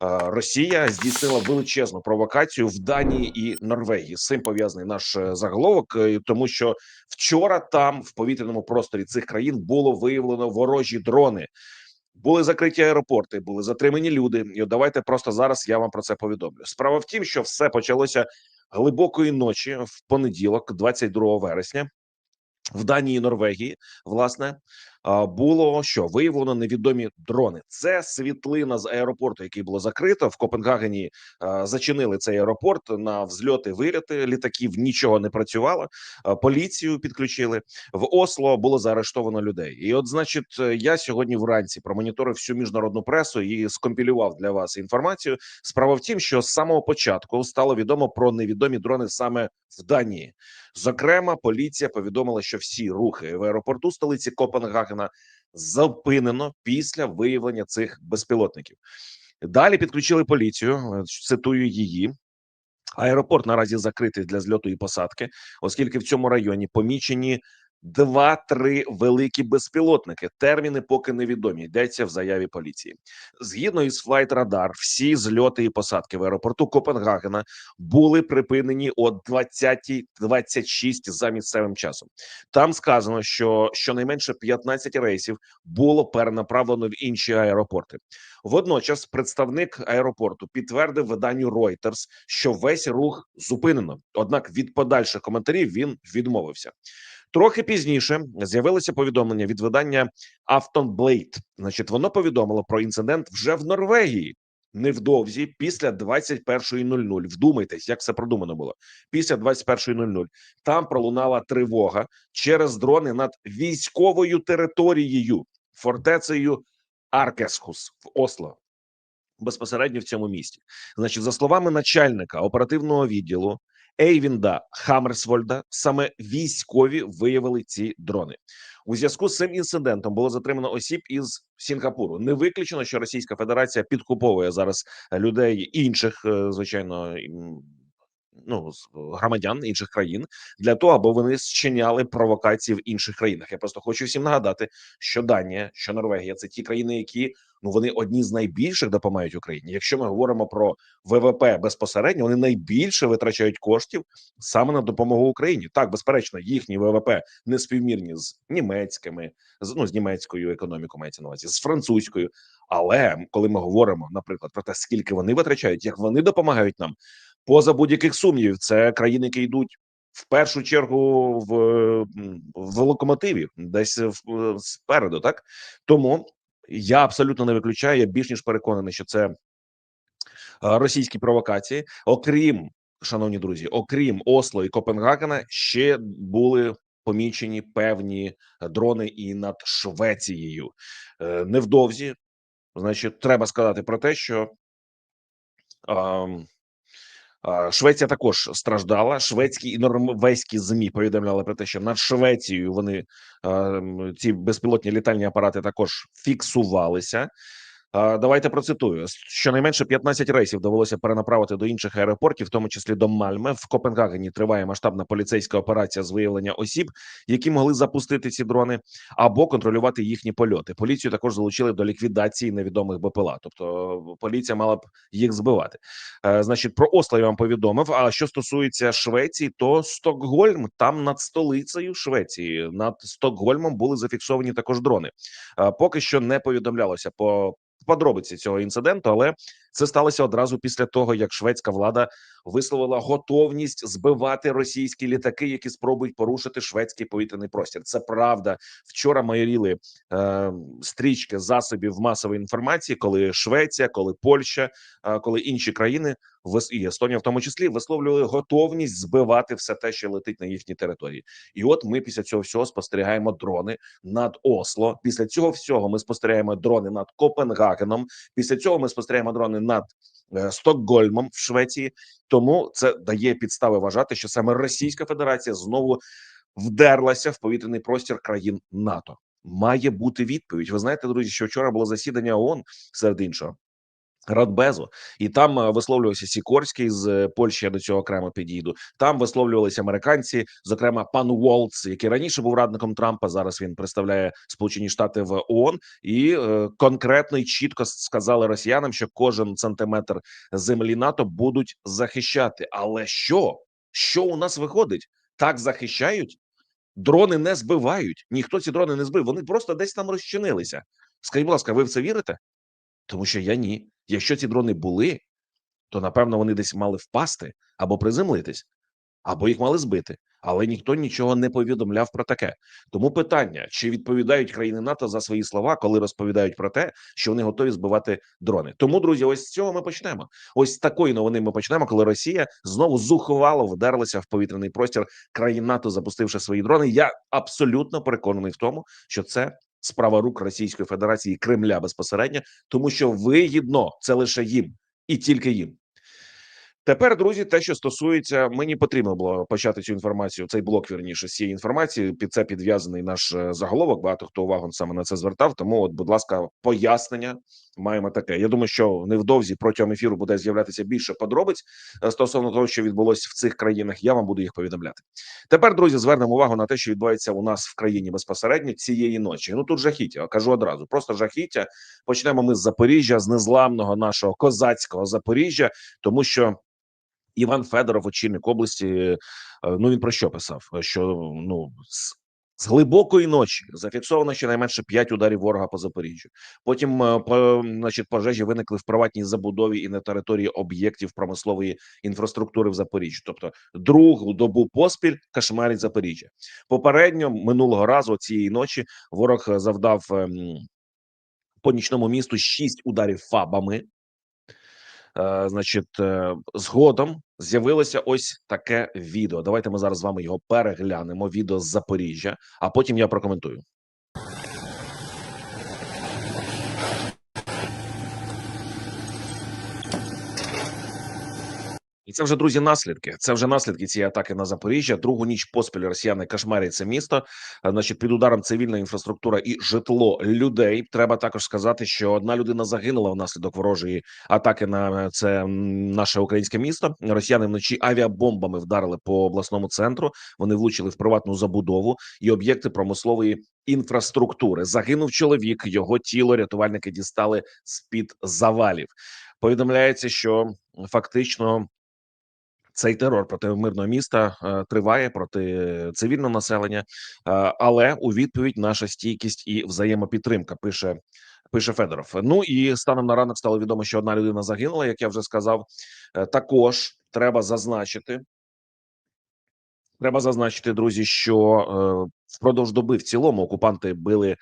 Росія здійснила величезну провокацію в Данії і Норвегії. З цим пов'язаний наш е, заголовок, е, тому що вчора там в повітряному просторі цих країн було виявлено ворожі дрони. Були закриті аеропорти, були затримані люди. І от давайте просто зараз я вам про це повідомлю. Справа в тім, що все почалося глибокої ночі в понеділок, 22 вересня. В Данії і Норвегії власне було що виявлено невідомі дрони. Це світлина з аеропорту, який було закрито в Копенгагені. Зачинили цей аеропорт на взльоти, виліти літаків. Нічого не працювало. Поліцію підключили в Осло. Було заарештовано людей. І, от, значить, е, я сьогодні вранці промоніторив всю міжнародну пресу і скомпілював для вас інформацію. Справа в тім, що з самого початку стало відомо про невідомі дрони саме в Данії. Зокрема, поліція повідомила, що всі рухи в аеропорту столиці Копенгагена зупинено після виявлення цих безпілотників. Далі підключили поліцію. е, Цитую її. Аеропорт наразі закритий для зльоту і посадки, оскільки в цьому районі помічені два-три великі безпілотники. Терміни поки невідомі. Йдеться в заяві поліції. Згідно із Radar, всі зльоти і посадки в аеропорту Копенгагена були припинені о 20.26 за місцевим часом. Там сказано, що щонайменше 15 рейсів було перенаправлено в інші аеропорти. Водночас, представник аеропорту підтвердив виданню Reuters, що весь рух зупинено. Однак від подальших коментарів він відмовився. Трохи пізніше з'явилося повідомлення від видання Aftonbladet. Значить, воно повідомило про інцидент вже в Норвегії. Невдовзі після 21.00. Вдумайтесь, як все продумано було. Після 21.00 там пролунала тривога через дрони над військовою територією, фортецею Аркесхус в Осло. Безпосередньо в цьому місті. Значить, за словами начальника оперативного відділу Ейвінда Хаммерсвольда, саме військові виявили ці дрони. У зв'язку з цим інцидентом було затримано осіб із Сінгапуру. Не виключено, що Російська Федерація підкуповує зараз людей інших, е, звичайно. Ну, громадян інших країн для того, аби вони зчиняли провокації в інших країнах. Я просто хочу всім нагадати, що Данія, що Норвегія це ті країни, які ну вони одні з найбільших допомагають Україні. Якщо ми говоримо про ВВП безпосередньо, вони найбільше витрачають коштів саме на допомогу Україні. Так, безперечно, їхні ВВП не співмірні з німецькими, з ну з німецькою економікою мається на увазі, з французькою. Але коли ми говоримо, наприклад, про те, скільки вони витрачають, як вони допомагають нам, поза будь-яких сумнівів, це країни, які йдуть. В першу чергу в, в локомотиві, десь в, спереду, так тому я абсолютно не виключаю. Я більш ніж переконаний, що це е, російські провокації. Окрім шановні друзі, окрім Осло і Копенгагена, ще були помічені певні дрони і над Швецією. Е, Невдовзі, значить, треба сказати про те, що. Швеція також страждала. Шведські і норвезькі змі повідомляли про те, що над Швецією вони е, ці безпілотні літальні апарати також фіксувалися. Давайте процитую: щонайменше 15 рейсів довелося перенаправити до інших аеропортів, в тому числі до Мальме. В Копенгагені триває масштабна поліцейська операція з виявлення осіб, які могли запустити ці дрони або контролювати їхні польоти. Поліцію також залучили до ліквідації невідомих БПЛА. Тобто поліція мала б їх збивати. Е, Значить, про Осло я вам повідомив. А що стосується Швеції, то Стокгольм там над столицею Швеції, над Стокгольмом були зафіксовані також дрони. Е, Поки що не повідомлялося по подробиці цього інциденту, але це сталося одразу після того, як шведська влада висловила готовність збивати російські літаки, які спробують порушити шведський повітряний простір. Це правда. Вчора майоріли е, стрічки засобів масової інформації, коли Швеція, коли Польща, е, коли інші країни і Естонія, в тому числі, висловлювали готовність збивати все те, що летить на їхній території. І от ми після цього всього спостерігаємо дрони над Осло. Після цього всього ми спостерігаємо дрони над Копенгагеном. Після цього ми спостерігаємо дрони над е, Стокгольмом в Швеції. Тому це дає підстави вважати, що саме Російська Федерація знову вдерлася в повітряний простір країн НАТО. Має бути відповідь. Ви знаєте, друзі, що вчора було засідання ООН серед іншого. Радбезу, і там е, висловлювався Сікорський з е, Польщі. Я до цього окремо підійду. Там висловлювалися американці, зокрема пан Уолтс, який раніше був радником Трампа. Зараз він представляє Сполучені Штати в ООН, і е, конкретно і чітко сказали росіянам, що кожен сантиметр землі НАТО будуть захищати. Але що? Що у нас виходить? Так захищають? Дрони не збивають. Ніхто ці дрони не збив. Вони просто десь там розчинилися. Скажіть, будь ласка, ви в це вірите? Тому що я ні. Якщо ці дрони були, то напевно вони десь мали впасти або приземлитись, або їх мали збити. Але ніхто нічого не повідомляв про таке. Тому питання: чи відповідають країни НАТО за свої слова, коли розповідають про те, що вони готові збивати дрони? Тому, друзі, ось з цього ми почнемо. Ось з такої новини ми почнемо, коли Росія знову зухвало вдерлася в повітряний простір країн НАТО, запустивши свої дрони. Я абсолютно переконаний в тому, що це справа рук Російської Федерації і Кремля безпосередньо, тому що вигідно це лише їм і тільки їм. Тепер, друзі, те, що стосується, мені потрібно було почати цю інформацію. Цей блок вірніше з цієї інформації. Під це підв'язаний наш е, заголовок. Багато хто увагу саме на це звертав. Тому, от, будь ласка, пояснення маємо таке. Я думаю, що невдовзі протягом ефіру буде з'являтися більше подробиць е, стосовно того, що відбулося в цих країнах. Я вам буду їх повідомляти. Тепер, друзі, звернемо увагу на те, що відбувається у нас в країні безпосередньо цієї ночі. Ну тут жахіття. Кажу одразу, просто жахіття. Почнемо ми з Запоріжжя, з незламного нашого козацького Запоріжжя, тому що. Іван Федоров, очільник області. е, Ну він про що писав? Що ну з, глибокої ночі зафіксовано щонайменше 5 ударів ворога по Запоріжжю. Потім, е, по, значить, пожежі виникли в приватній забудові і на території об'єктів промислової інфраструктури в Запоріжжі. Тобто, другу добу поспіль кошмарить Запоріжжя. Попередньо минулого разу цієї ночі ворог завдав ем, по нічному місту 6 ударів фабами. Е, Значить, е, згодом з'явилося ось таке відео. Давайте ми зараз з вами його переглянемо. Відео з Запоріжжя, а потім я прокоментую. І це вже друзі, наслідки. Це вже наслідки цієї атаки на Запоріжжя. Другу ніч поспіль росіяни кошмарять це місто. Е, Значить, під ударом цивільна інфраструктура і житло людей. Треба також сказати, що одна людина загинула внаслідок ворожої атаки на це наше українське місто. Росіяни вночі авіабомбами вдарили по обласному центру. Вони влучили в приватну забудову і об'єкти промислової інфраструктури. Загинув чоловік. Його тіло рятувальники дістали з під завалів. Повідомляється, що фактично. Цей терор проти мирного міста е, триває проти цивільного населення, е, але у відповідь наша стійкість і взаємопідтримка. Пише пише Федоров. Ну і станом на ранок стало відомо, що одна людина загинула. Як я вже сказав, Е, також треба зазначити. Треба зазначити, друзі, що впродовж доби в цілому окупанти били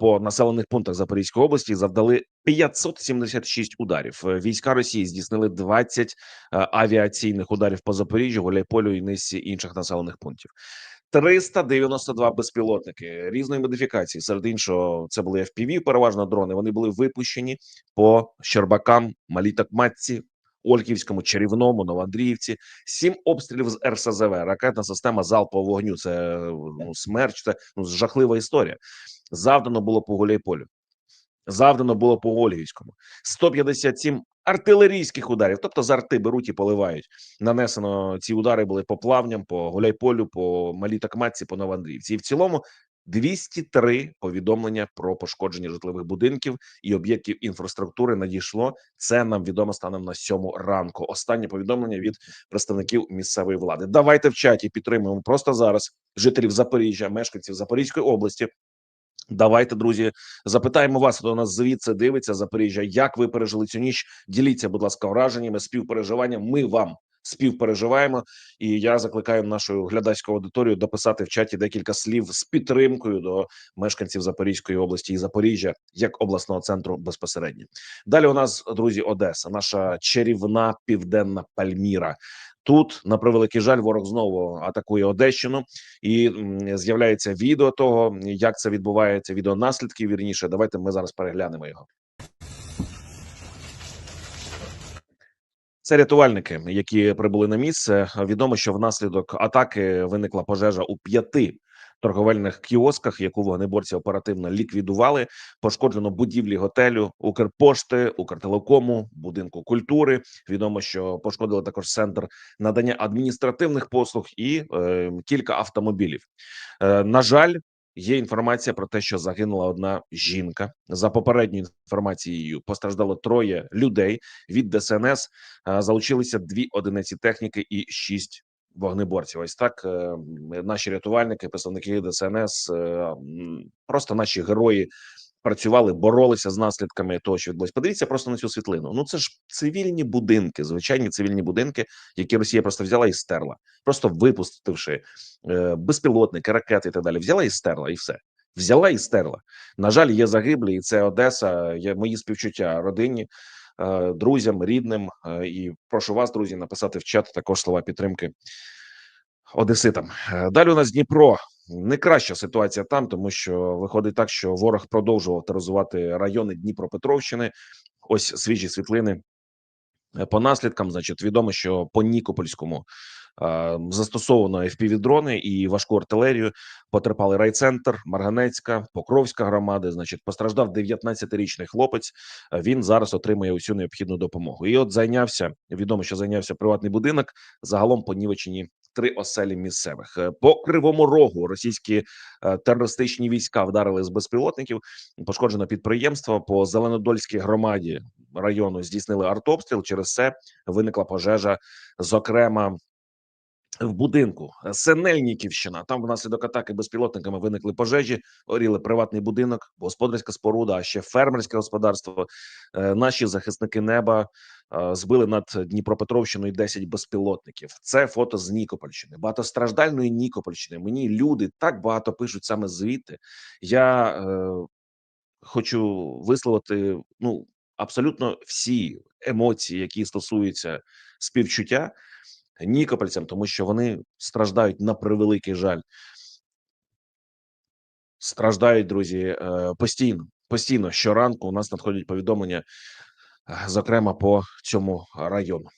по населених пунктах Запорізької області, завдали 576 ударів. Е, Війська Росії здійснили 20 е, авіаційних ударів по Запоріжжю, Гуляйполю і низці інших населених пунктів. 392 безпілотники різної модифікації. Серед іншого, це були FPV, переважно дрони. Вони були випущені по Щербакам, Малій Такматці, Ольківському, Чарівному, Новоандріївці. Сім обстрілів з РСЗВ, ракетна система залпового вогню. Це ну, смерч, це ну, жахлива історія. Завдано було по Гуляйполю. Завдано було по Ольгівському. 157 артилерійських ударів, тобто з арти беруть і поливають. Нанесено ці удари були по плавням, по Гуляйполю, по Малій Такматці, по Новоандріївці. І в цілому 203 повідомлення про пошкодження житлових будинків і об'єктів інфраструктури надійшло. Це нам відомо станом на сьому ранку. Останнє повідомлення від представників місцевої влади. Давайте в чаті підтримуємо просто зараз жителів Запоріжжя, мешканців Запорізької області. Давайте, друзі, запитаємо вас, хто нас звідси дивиться Запоріжжя. Як ви пережили цю ніч? Діліться, будь ласка, враженнями, співпереживанням. Ми вам співпереживаємо, і я закликаю нашу глядацьку аудиторію дописати в чаті декілька слів з підтримкою до мешканців Запорізької області і Запоріжжя як обласного центру безпосередньо. Далі у нас друзі, Одеса, наша чарівна південна Пальміра. Тут на превеликий жаль, ворог знову атакує Одещину, і з'являється відео того, як це відбувається. Відео наслідків. Вірніше, давайте ми зараз переглянемо його. Це рятувальники, які прибули на місце. Відомо, що внаслідок атаки виникла пожежа у п'яти торговельних кіосках, яку вогнеборці оперативно ліквідували. Пошкоджено будівлі готелю, Укрпошти, Укртелекому, будинку культури. Відомо, що пошкодили також центр надання адміністративних послуг і е, кілька автомобілів. Е, на жаль, є інформація про те, що загинула одна жінка. За попередньою інформацією постраждало троє людей від ДСНС. Залучилися дві одиниці техніки і шість вогнеборців. Ось так е, наші рятувальники, представники ДСНС, е, просто наші герої працювали, боролися з наслідками того, що відбулось. Подивіться просто на цю світлину. Ну це ж цивільні будинки, звичайні цивільні будинки, які Росія просто взяла і стерла, просто випустивши е, безпілотники, ракети і так далі. Взяла і стерла, і все. Взяла і стерла. На жаль, є загиблі, і це Одеса. Є мої співчуття родині, е, друзям, рідним. Е, і прошу вас, друзі, написати в чат також слова підтримки Одеситам. Е, Далі у нас Дніпро. Не краща ситуація там, тому що виходить так, що ворог продовжував тероризувати райони Дніпропетровщини. Ось свіжі світлини Е, по наслідкам. Значить, відомо, що по Нікопольському е, застосовано FPV-дрони і важку артилерію. Потерпали райцентр, Марганецька, Покровська громади. Значить, постраждав 19-річний хлопець. Він зараз отримує усю необхідну допомогу. І от зайнявся відомо, що зайнявся приватний будинок. Загалом понівечені три оселі місцевих Е, по кривому рогу. Російські е, терористичні війська вдарили з безпілотників. Пошкоджено підприємство по Зеленодольській громаді району. Здійснили артобстріл. Через це виникла пожежа, зокрема. В будинку Сенельніківщина там внаслідок атаки безпілотниками виникли пожежі, горіли приватний будинок, господарська споруда, а ще фермерське господарство. Е, Наші захисники неба е, збили над Дніпропетровщиною 10 безпілотників. Це фото з Нікопольщини, багатостраждальної Нікопольщини. Мені люди так багато пишуть саме звідти. Я е, хочу висловити ну абсолютно всі емоції, які стосуються співчуття нікопольцям, тому що вони страждають на превеликий жаль. Страждають друзі е, постійно. Постійно щоранку у нас надходять повідомлення, зокрема по цьому району.